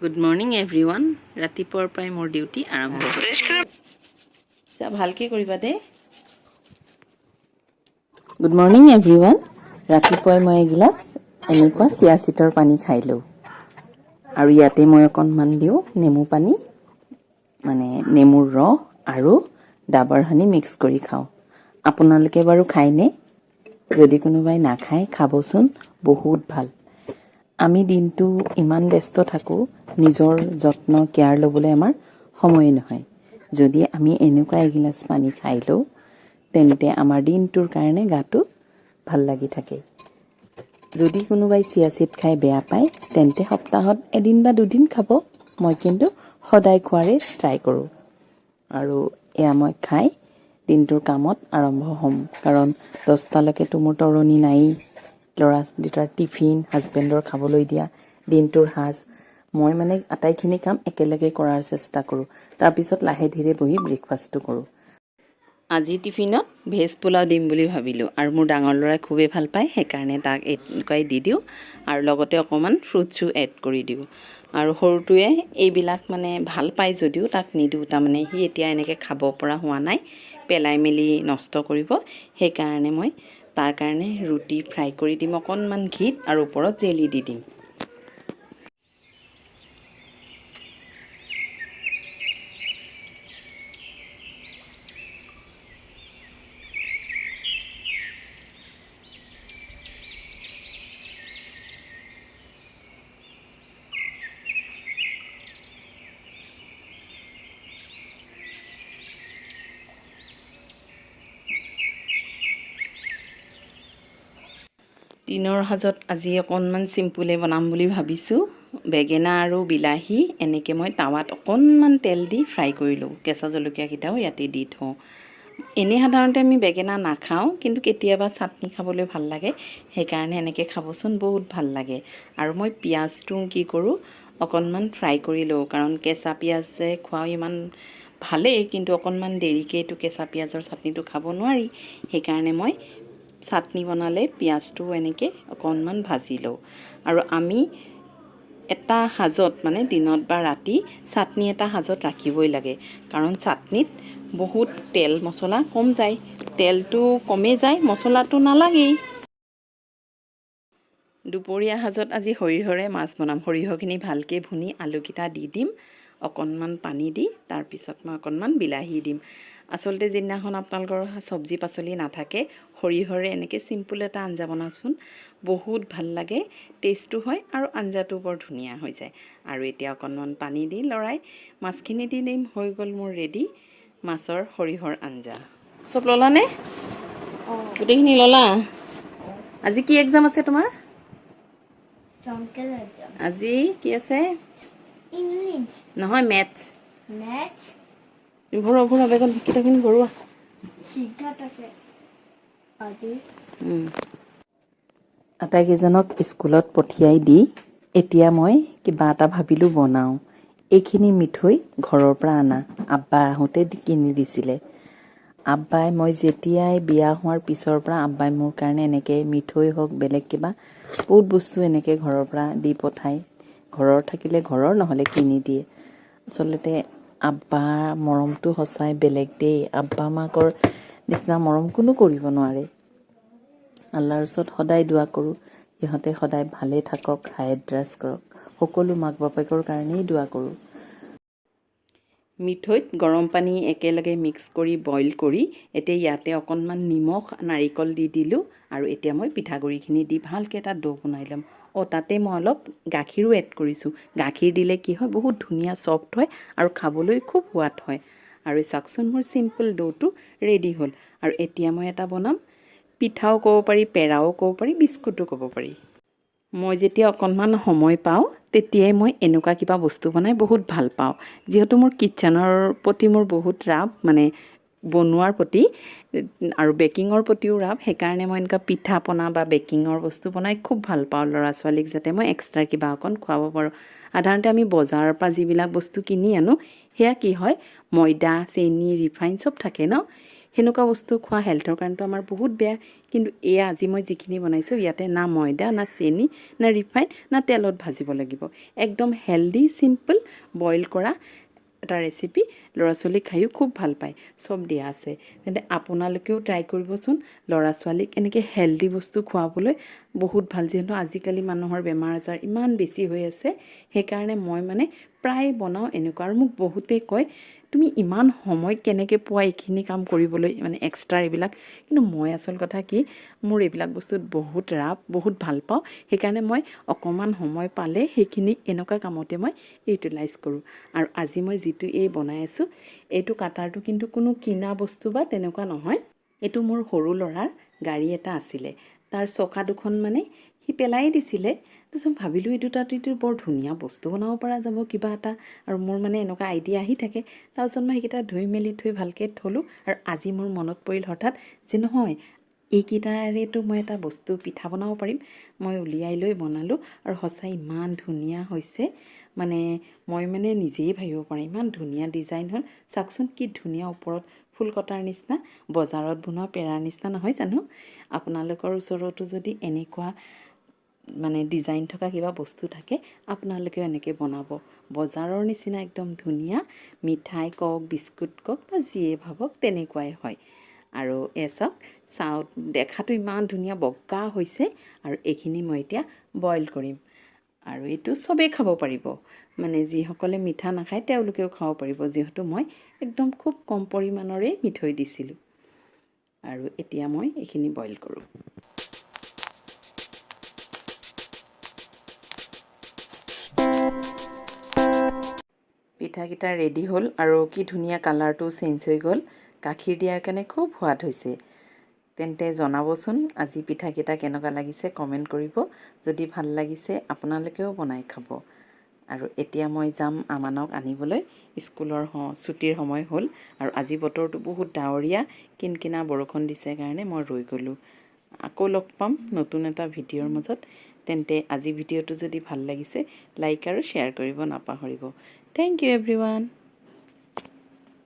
Good morning every one ৰাতিপুৱাৰ পৰাই মোৰ ডিউটি আৰম্ভ ভালকৈ কৰিবা দেই। গুড মৰ্ণিং এভৰি ওৱান ৰাতিপুৱাই মই এগিলাচ এনেকুৱা চিয়া চিটৰ পানী খাই লওঁ। আৰু ইয়াতে মই অকণমান দিওঁ নেমু পানী মানে নেমুৰ ৰস আৰু ডাবৰ হানি মিক্স কৰি খাওঁ। আপোনালোকে বাৰু খায়নে যদি কোনোবাই নাখায় খাবচোন। বহুত ভাল। আমি দিনটো ইমান ব্যস্ত থাকোঁ নিজৰ যত্ন কেয়াৰ ল'বলৈ আমাৰ সময়ে নহয়। যদি আমি এনেকুৱা এগিলাচ পানী খাই লওঁ তেন্তে আমাৰ দিনটোৰ কাৰণে গাটো ভাল লাগি থাকে। যদি কোনোবাই চিয়া চিট খাই বেয়া পায় তেন্তে সপ্তাহত এদিন বা দুদিন খাব। মই কিন্তু সদায় খোৱাৰে ট্ৰাই কৰোঁ। আৰু এয়া মই খাই দিনটোৰ কামত আৰম্ভ হ'ম। কাৰণ দহটালৈকেতো মোৰ তৰণি নায়েই। ল'ৰা দুটাৰ টিফিন হাজবেণ্ডৰ খাবলৈ দিয়া দিনটোৰ সাজ। মই মানে আটাইখিনি কাম একেলগে কৰাৰ চেষ্টা কৰোঁ। তাৰপিছত লাহে ধীৰে বহি ব্ৰেকফাষ্টটো কৰোঁ। আজি টিফিনত ভেজ পোলাও দিম বুলি ভাবিলোঁ আৰু মোৰ ডাঙৰ ল'ৰাই খুবেই ভাল পায় সেইকাৰণে তাক এনেকুৱাই দি দিওঁ আৰু লগতে অকণমান ফ্ৰুটছো এড কৰি দিওঁ। আৰু সৰুটোৱে এইবিলাক মানে ভাল পায় যদিও তাক নিদিওঁ তাৰমানে সি এতিয়া এনেকৈ খাব পৰা হোৱা নাই পেলাই মেলি নষ্ট কৰিব। সেইকাৰণে মই তাৰ কাৰণে ৰুটি ফ্ৰাই কৰি দিম অকণমান ঘিত আৰু ওপৰত জেলি দি দিম। দিনৰ সাজত আজি অকণমান চিম্পুলে বনাম বুলি ভাবিছোঁ। বেঙেনা আৰু বিলাহী এনেকৈ মই টাৱাত অকণমান তেল দি ফ্ৰাই কৰি লওঁ। কেঁচা জলকীয়াকেইটাও ইয়াতে দি থওঁ। এনেই সাধাৰণতে আমি বেঙেনা নাখাওঁ কিন্তু কেতিয়াবা চাটনি খাবলৈ ভাল লাগে। সেইকাৰণে এনেকৈ খাবচোন বহুত ভাল লাগে। আৰু মই পিঁয়াজটো কি কৰোঁ অকণমান ফ্ৰাই কৰি লওঁ। কাৰণ কেঁচা পিঁয়াজে খোৱাও ইমান ভালেই কিন্তু অকণমান দেৰিকৈ এইটো কেঁচা পিঁয়াজৰ চাটনিটো খাব নোৱাৰি। সেইকাৰণে মই চাটনি বনালে পিঁয়াজটো এনেকৈ অকণমান ভাজি লওঁ আৰু আমি এটা সাজত মানে দিনত বা ৰাতি চাটনি এটা সাজত ৰাখিবই লাগে। কাৰণ চাটনিত বহুত তেল মছলা কম যায়। তেলটো কমেই যায় মছলাটো নালাগেই। দুপৰীয়া সাজত আজি সৰিয়হৰে মাছ বনাম। সৰিয়হখিনি ভালকৈ ভুনি আলুকেইটা দি দিম অকণমান পানী দি তাৰপিছত মই অকণমান বিলাহী দিম। আচলতে যিদিনাখন আপোনালোকৰ চব্জি পাচলি নাথাকে সৰিয়হৰে এনেকৈ চিম্পুল এটা আঞ্জা বনাওকচোন বহুত ভাল লাগে টেষ্টো হয় আৰু আঞ্জাটো বৰ ধুনীয়া হৈ যায়। আৰু এতিয়া অকণমান পানী দি লৰাই মাছখিনি দি দিম হৈ গ'ল মোৰ ৰেডি মাছৰ সৰিয়হৰ আঞ্জা। চব ল'লানে? গোটেইখিনি ল'লা? আজি কি এক্সাম আছে তোমাৰ? আজি কি আছে? নহয় মেথছ মেথছ ভৰোৱা ভৰোৱা বেগত কিতাপখিনি ভৰোৱা। আটাইকেইজনক স্কুলত পঠিয়াই দি এতিয়া মই কিবা এটা ভাবিলোঁ বনাওঁ। এইখিনি মিঠৈ ঘৰৰ পৰা অনা আব্বা আহোঁতে কিনি দিছিলে। আব্বাই মই যেতিয়াই বিয়া হোৱাৰ পিছৰ পৰা আব্বাই মোৰ কাৰণে এনেকৈ মিঠৈ হওক বেলেগ কিবা বহুত বস্তু এনেকৈ ঘৰৰ পৰা দি পঠায়। ঘৰৰ থাকিলে ঘৰৰ নহ'লে কিনি দিয়ে। আচলতে আব্বাৰ মৰমটো সঁচাই বেলেগ দেই। আব্বা মাকৰ নিচিনা মৰম কোনো কৰিব নোৱাৰে। আল্লাহৰ ওচৰত সদায় দোৱা কৰোঁ সিহঁতে সদায় ভালে থাকক হায়াত ড্ৰাছ কৰক। সকলো মাক বাপেকৰ কাৰণেই দোৱা কৰোঁ। মিঠৈত গৰম পানী একেলগে মিক্স কৰি বইল কৰি এতিয়া ইয়াতে অকণমান নিমখ নাৰিকল দি দিলোঁ আৰু এতিয়া মই পিঠাগুড়িখিনি দি ভালকৈ এটা ডো বনাই ল'ম। অঁ তাতে মই অলপ গাখীৰো এড কৰিছোঁ। গাখীৰ দিলে কি হয় বহুত ধুনীয়া ছফ্ট হয় আৰু খাবলৈ খুব সোৱাদ হয়। আৰু চাওকচোন মোৰ চিম্পল ডোটো ৰেডি হ'ল। আৰু এতিয়া মই এটা বনাম। পিঠাও ক'ব পাৰি পেৰাও ক'ব পাৰি বিস্কুটো ক'ব পাৰি। মই যেতিয়া অকণমান সময় পাওঁ তেতিয়াই মই এনেকুৱা কিবা বস্তু বনাই বহুত ভাল পাওঁ। যিহেতু মোৰ কিটচেনৰ প্ৰতি মোৰ বহুত ৰাপ মানে বনোৱাৰ প্ৰতি, আৰু বেকিঙৰ প্ৰতিও ৰাপ। সেইকাৰণে মই এনেকুৱা পিঠা পনা বা বেকিঙৰ বস্তু বনাই খুব ভালো পাওঁ ল'ৰা ছোৱালীক যাতে মই এক্সট্ৰা কিবা অকণ খুৱাব পাৰোঁ। সাধাৰণতে আমি বজাৰৰ পৰা যিবিলাক বস্তু কিনি আনো, সেয়া কি হয়, ময়দা, চেনি, ৰিফাইন চব থাকে ন? সেনেকুৱা বস্তু খোৱা হেল্থৰ কাৰণেতো আমাৰ বহুত বেয়া। কিন্তু এয়া আজি মই যিখিনি বনাইছোঁ, ইয়াতে না ময়দা, না চেনি, না ৰিফাইন, না তেলত ভাজিব লাগিব। একদম হেল্ডি চিম্পল বইল কৰা এটা ৰেচিপি ল'ৰা ছোৱালীক খায়ো খুব ভালো পায়। চব দিয়া আছে। তেন্তে আপোনালোকেও ট্ৰাই কৰিবচোন ল'ৰা ছোৱালীক এনেকৈ হেল্ডি বস্তু খুৱাবলৈ। বহুত ভাল যিহেতু আজিকালি মানুহৰ বেমাৰ আজাৰ ইমান বেছি হৈ আছে সেইকাৰণে মই মানে প্ৰায় বনাওঁ এনেকুৱা। আৰু মোক বহুতেই কয় তুমি ইমান সময় কেনেকৈ পোৱা এইখিনি কাম কৰিবলৈ? মানে এক্সট্ৰা এইবিলাক। কিন্তু মই আচল কথা কি মোৰ এইবিলাক বস্তুত বহুত ৰাপ বহুত ভাল পাওঁ। সেইকাৰণে মই অকণমান সময় পালে সেইখিনি এনেকুৱা কামতে মই ইউটিলাইজ কৰোঁ। আৰু আজি মই যিটো এই বনাই আছোঁ এইটো কাটাৰটো কিন্তু কোনো কিনা বস্তু বা তেনেকুৱা নহয়। এইটো মোৰ সৰু ল'ৰাৰ গাড়ী এটা আছিলে। তাৰ চকা দুখন মানে সি পেলাই দিছিলে। তাৰপিছত ভাবিলোঁ তাত এইটো বৰ ধুনীয়া বস্তু বনাব পৰা যাব কিবা এটা। আৰু মোৰ মানে এনেকুৱা আইডিয়া আহি থাকে। তাৰপিছত মই সেইকেইটা ধুই মেলি থৈ ভালকৈ থ'লোঁ আৰু আজি মোৰ মনত পৰিল হঠাৎ যে নহয় এইকেইটাৰেতো মই এটা বস্তু পিঠা বনাব পাৰিম। মই উলিয়াই লৈ বনালোঁ আৰু সঁচাই ইমান ধুনীয়া হৈছে। মানে মই মানে নিজেই ভাবিব পৰা ইমান ধুনীয়া ডিজাইন হ'ল। চাওকচোন কি ধুনীয়া ওপৰত ফুল কটাৰ নিচিনা বজাৰত বনোৱা পেৰাৰ নিচিনা নহয় জানো? আপোনালোকৰ ওচৰতো যদি এনেকুৱা মানে ডিজাইন থকা কিবা বস্তু থাকে আপোনালোকেও এনেকৈ বনাব। বজাৰৰ নিচিনা একদম ধুনীয়া মিঠাই কওক বিস্কুট কওক বা যিয়ে ভাবক তেনেকুৱাই হয়। আৰু এ চাওক চাওঁ দেখাতো ইমান ধুনীয়া বগা হৈছে। আৰু এইখিনি মই এতিয়া বইল কৰিম। আৰু এইটো চবেই খাব পাৰিব। মানে যিসকলে মিঠা নাখায় তেওঁলোকেও খাব পাৰিব। যিহেতু মই একদম খুব কম পৰিমাণৰে মিঠৈ দিছিলোঁ। আৰু এতিয়া মই এইখিনি বইল কৰোঁ। পিঠাকেইটা ৰেডি হ'ল আৰু কি ধুনীয়া কালাৰটো চেঞ্জ হৈ গ'ল। গাখীৰ দিয়াৰ কাৰণে খুব সোৱাদ হৈছে। তেন্তে জনাবচোন আজি পিঠাকেইটা কেনেকুৱা লাগিছে কমেণ্ট কৰিব। যদি ভাল লাগিছে আপোনালোকেও বনাই খাব। আৰু এতিয়া মই যাম আমানক আনিবলৈ। স্কুলৰ ছুটিৰ সময় হ'ল আৰু আজি বতৰটো বহুত ডাৱৰীয়া। কিনকিনা বৰষুণ দিছে কাৰণে মই ৰৈ গ'লোঁ। আকৌ লগ পাম নতুন এটা ভিডিঅ'ৰ মাজত। তেন্তে আজি ভিডিঅ'টো যদি ভাল লাগিছে লাইক আৰু শ্বেয়াৰ কৰিব নাপাহৰিব। Thank you everyone.